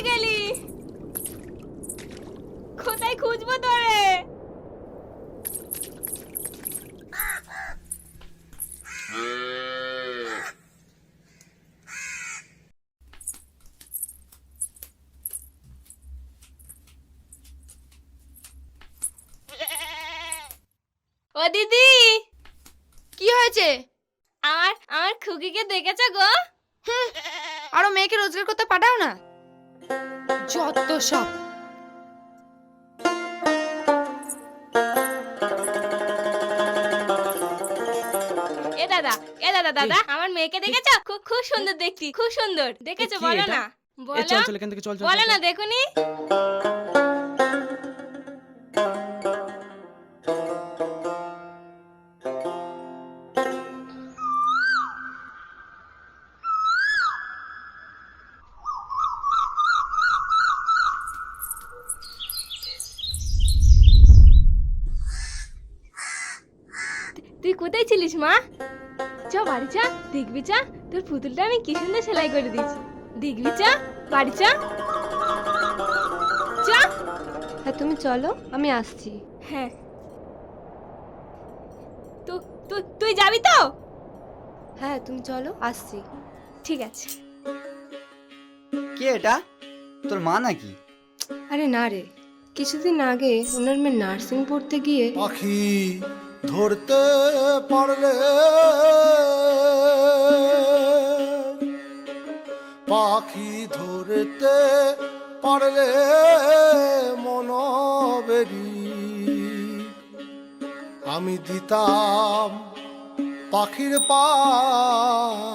কোথায় গেলি। কোথায় খুঁজবো তোরে? ও দিদি কি হয়েছে? আর আমার খুকিকে দেখেছ গো? আরও মেয়েকে রোজগার করতে পাঠাও না। যত সব। এ দাদা এ দাদা দাদা আমার মেয়েকে দেখেছ? খুব খুব সুন্দর দেখতি খুব সুন্দর। দেখেছ? বলো না। বলো চল চল এখান থেকে চল চল বলো না। দেখুনি। তুই কোথায় ছিলিস মা? চ বাড়ি চা দেখবি চা তোর পুতুলটা আমি কি সুন্দর সেলাই করে দিয়েছি। দেখবি চা বাড়ি চা চা। হ্যাঁ তুমি চলো আমি আসছি। হ্যাঁ। তুই যাবি তো? হ্যাঁ তুমি চলো আসছি। ঠিক আছে। কে এটা? তোর মা নাকি? আরে না রে কিছুদিন আগে ওনার মেয়ে নার্সিং পড়তে গিয়ে পাখি। ধরতে পারলে পাখি ধরতে পারলে মনবেরি। আমি দিতাম পাখির পায়।